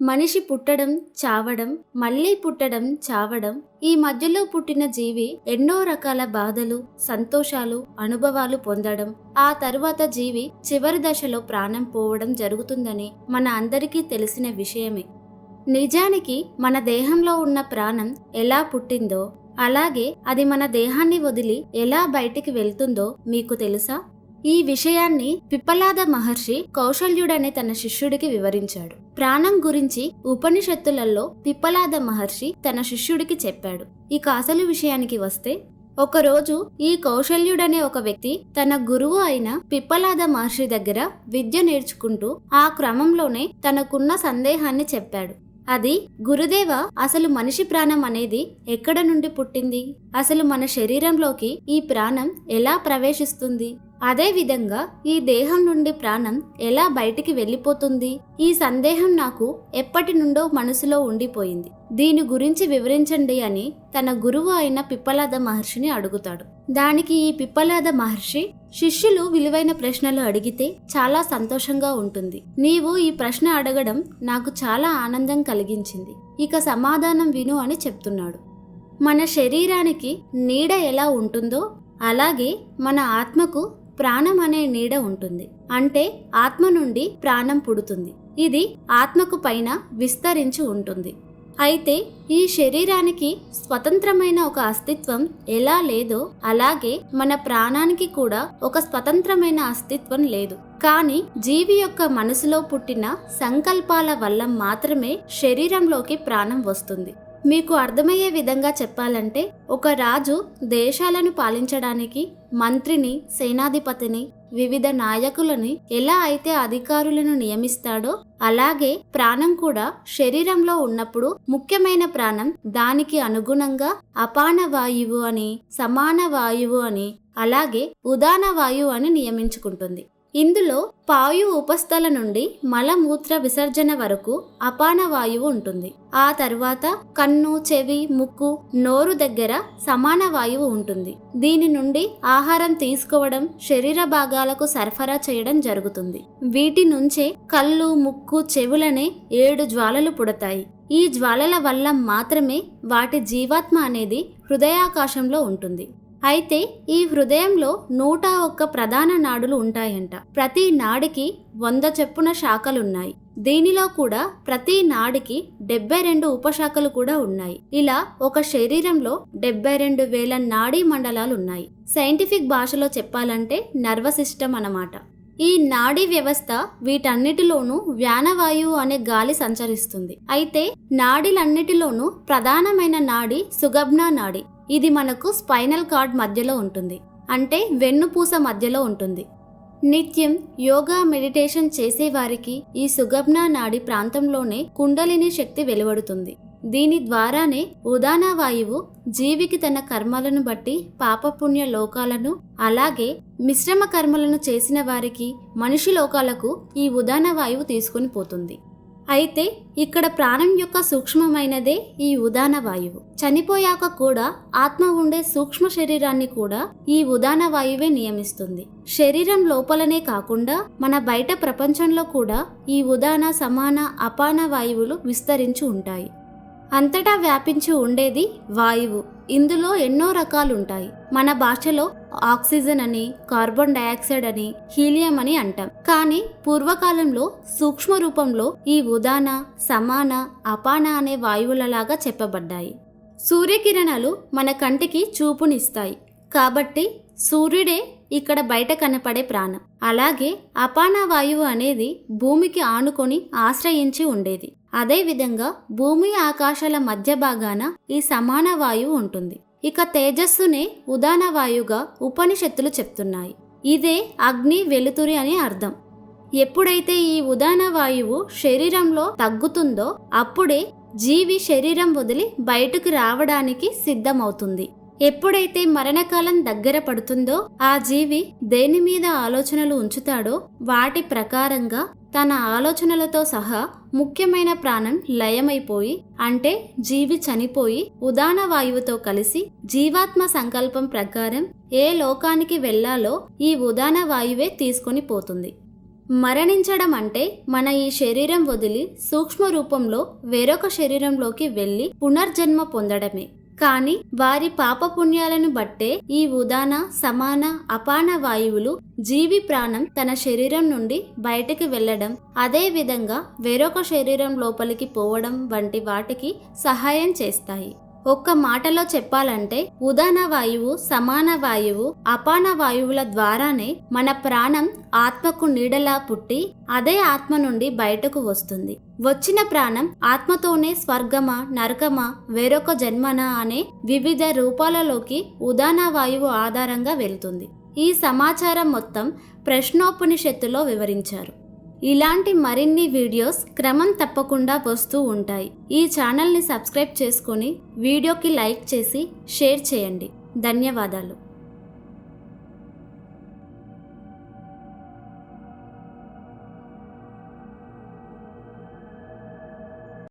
మనిషి పుట్టడం చావడం మళ్ళీ పుట్టడం చావడం ఈ మధ్యలో పుట్టిన జీవి ఎన్నో రకాల బాధలు సంతోషాలు అనుభవాలు పొందడం ఆ తరువాత జీవి చివరి దశలో ప్రాణం పోవడం జరుగుతుందని మన అందరికీ తెలిసిన విషయమే. నిజానికి మన దేహంలో ఉన్న ప్రాణం ఎలా పుట్టిందో అలాగే అది మన దేహాన్ని వదిలి ఎలా బయటికి వెళ్తుందో మీకు తెలుసా? ఈ విషయాన్ని పిప్పలాద మహర్షి కౌశల్యుడనే తన శిష్యుడికి వివరించాడు. ప్రాణం గురించి ఉపనిషత్తులలో పిప్పలాద మహర్షి తన శిష్యుడికి చెప్పాడు. ఇక అసలు విషయానికి వస్తే ఒకరోజు ఈ కౌశల్యుడనే ఒక వ్యక్తి తన గురువు అయిన పిప్పలాద మహర్షి దగ్గర విద్య నేర్చుకుంటూ ఆ క్రమంలోనే తనకున్న సందేహాన్ని చెప్పాడు. అది గురుదేవ అసలు మనిషి ప్రాణం అనేది ఎక్కడ నుండి పుట్టింది? అసలు మన శరీరంలోకి ఈ ప్రాణం ఎలా ప్రవేశిస్తుంది? అదే విధంగా ఈ దేహం నుండి ప్రాణం ఎలా బయటికి వెళ్ళిపోతుంది? ఈ సందేహం నాకు ఎప్పటి నుండో మనసులో ఉండిపోయింది. దీని గురించి వివరించండి అని తన గురువు అయిన పిప్పలాద మహర్షిని అడుగుతాడు. దానికి ఈ పిప్పలాద మహర్షి శిష్యులు విలువైన ప్రశ్నలు అడిగితే చాలా సంతోషంగా ఉంటుంది. నీవు ఈ ప్రశ్న అడగడం నాకు చాలా ఆనందం కలిగించింది. ఇక సమాధానం విను అని చెప్తున్నాడు. మన శరీరానికి నీడ ఎలా ఉంటుందో అలాగే మన ఆత్మకు ప్రాణం అనే నీడ ఉంటుంది. అంటే ఆత్మ నుండి ప్రాణం పుడుతుంది. ఇది ఆత్మకు పైన విస్తరించి ఉంటుంది. అయితే ఈ శరీరానికి స్వతంత్రమైన ఒక అస్తిత్వం ఎలా లేదో అలాగే మన ప్రాణానికి కూడా ఒక స్వతంత్రమైన అస్తిత్వం లేదు. కానీ జీవి యొక్క మనసులో పుట్టిన సంకల్పాల వల్ల మాత్రమే శరీరంలోకి ప్రాణం వస్తుంది. మీకు అర్థమయ్యే విధంగా చెప్పాలంటే ఒక రాజు దేశాలను పాలించడానికి మంత్రిని సేనాధిపతిని వివిధ నాయకులని ఎలా అయితే అధికారులను నియమిస్తాడో అలాగే ప్రాణం కూడా శరీరంలో ఉన్నప్పుడు ముఖ్యమైన ప్రాణం దానికి అనుగుణంగా అపాన వాయువు అని సమాన వాయువు అని అలాగే ఉదాన వాయువు అని నియమించుకుంటుంది. ఇందులో పాయు ఉపస్థల నుండి మలమూత్ర విసర్జన వరకు అపాన వాయువు ఉంటుంది. ఆ తర్వాత కన్ను చెవి ముక్కు నోరు దగ్గర సమాన వాయువు ఉంటుంది. దీని నుండి ఆహారం తీసుకోవడం శరీర భాగాలకు సరఫరా చేయడం జరుగుతుంది. వీటి నుంచే కళ్ళు ముక్కు చెవులనే ఏడు జ్వాలలు పుడతాయి. ఈ జ్వాలల వల్ల మాత్రమే వాటి జీవాత్మ అనేది హృదయాకాశంలో ఉంటుంది. అయితే ఈ హృదయంలో నూట ఒక్క ప్రధాన నాడులు ఉంటాయంట. ప్రతి నాడికి వంద చెప్పున శాఖలున్నాయి. దీనిలో కూడా ప్రతి నాడికి డెబ్బై రెండు ఉపశాఖలు కూడా ఉన్నాయి. ఇలా ఒక శరీరంలో డెబ్బై రెండు వేల నాడీ మండలాలు ఉన్నాయి సైంటిఫిక్ భాషలో చెప్పాలంటే నర్వస్ సిస్టమ్ అన్నమాట. ఈ నాడీ వ్యవస్థ వీటన్నిటిలోనూ వ్యానవాయువు అనే గాలి సంచరిస్తుంది. అయితే నాడిలన్నిటిలోనూ ప్రధానమైన నాడి సుగబ్నా నాడి. ఇది మనకు స్పైనల్ కార్డ్ మధ్యలో ఉంటుంది. అంటే వెన్నుపూస మధ్యలో ఉంటుంది. నిత్యం యోగా మెడిటేషన్ చేసేవారికి ఈ సుగబ్నా నాడి ప్రాంతంలోనే కుండలిని శక్తి వెలువడుతుంది. దీని ద్వారానే ఉదాన వాయువు జీవికి తన కర్మలను బట్టి పాపపుణ్య లోకాలను అలాగే మిశ్రమ కర్మలను చేసిన వారికి మనిషి లోకాలకు ఈ ఉదాన వాయువు తీసుకుని పోతుంది. అయితే ఇక్కడ ప్రాణం యొక్క సూక్ష్మమైనదే ఈ ఉదాన వాయువు. చనిపోయాక కూడా ఆత్మ ఉండే సూక్ష్మ శరీరాన్ని కూడా ఈ ఉదాన వాయువే నియమిస్తుంది. శరీరం లోపలనే కాకుండా మన బయట ప్రపంచంలో కూడా ఈ ఉదాన సమాన అపాన వాయువులు విస్తరించి ఉంటాయి. అంతటా వ్యాపించి ఉండేది వాయువు. ఇందులో ఎన్నో రకాలుంటాయి. మన భాషలో ఆక్సిజన్ అని కార్బన్ డయాక్సైడ్ అని హీలియం అని అంటాం. కానీ పూర్వకాలంలో సూక్ష్మ రూపంలో ఈ ఉదాన సమాన అపాన అనే వాయువులలాగా చెప్పబడ్డాయి. సూర్యకిరణాలు మన కంటికి చూపునిస్తాయి. కాబట్టి సూర్యుడే ఇక్కడ బయట కనపడే ప్రాణం. అలాగే అపాన వాయువు అనేది భూమికి ఆనుకొని ఆశ్రయించి ఉండేది. అదేవిధంగా భూమి ఆకాశాల మధ్య భాగాన ఈ సమాన వాయువు ఉంటుంది. ఇక తేజస్సునే ఉదాన వాయుగా ఉపనిషత్తులు చెప్తున్నాయి. ఇదే అగ్ని వెలుతురి అని అర్థం. ఎప్పుడైతే ఈ ఉదాన వాయువు శరీరంలో తగ్గుతుందో అప్పుడే జీవి శరీరం వదిలి బయటకు రావడానికి సిద్ధమవుతుంది. ఎప్పుడైతే మరణకాలం దగ్గర పడుతుందో ఆ జీవి దేని మీద ఆలోచనలు ఉంచుతాడో వాటి ప్రకారంగా తన ఆలోచనలతో సహా ముఖ్యమైన ప్రాణం లయమైపోయి అంటే జీవి చనిపోయి ఉదాన వాయువుతో కలిసి జీవాత్మ సంకల్పం ప్రకారం ఏ లోకానికి వెళ్ళాలో ఈ ఉదాన వాయువే తీసుకొని పోతుంది. మరణించడం అంటే మన ఈ శరీరం వదిలి సూక్ష్మ రూపంలో వేరొక శరీరంలోకి వెళ్ళి పునర్జన్మ పొందడమే. కానీ వారి పాపపుణ్యాలను బట్టే ఈ ఉదాన సమాన అపాన వాయువులు జీవి ప్రాణం తన శరీరం నుండి బయటికి వెళ్ళడం అదే విధంగా వేరొక శరీరం లోపలికి పోవడం వంటి వాటికి సహాయం చేస్తాయి. ఒక్క మాటలో చెప్పాలంటే ఉదాన వాయువు సమాన వాయువు అపాన వాయువుల ద్వారానే మన ప్రాణం ఆత్మకు నీడలా పుట్టి అదే ఆత్మ నుండి బయటకు వస్తుంది. వచ్చిన ప్రాణం ఆత్మతోనే స్వర్గమా నరకమా వేరొక జన్మనా అనే వివిధ రూపాలలోకి ఉదాన వాయువు ఆధారంగా వెళ్తుంది. ఈ సమాచారం మొత్తం ప్రశ్నోపనిషత్తులో వివరించారు. ఇలాంటి మరిన్ని వీడియోస్ క్రమం తప్పకుండా వస్తూ ఉంటాయి. ఈ ఛానల్ని సబ్స్క్రైబ్ చేసుకొని వీడియోకి లైక్ చేసి షేర్ చేయండి. ధన్యవాదాలు.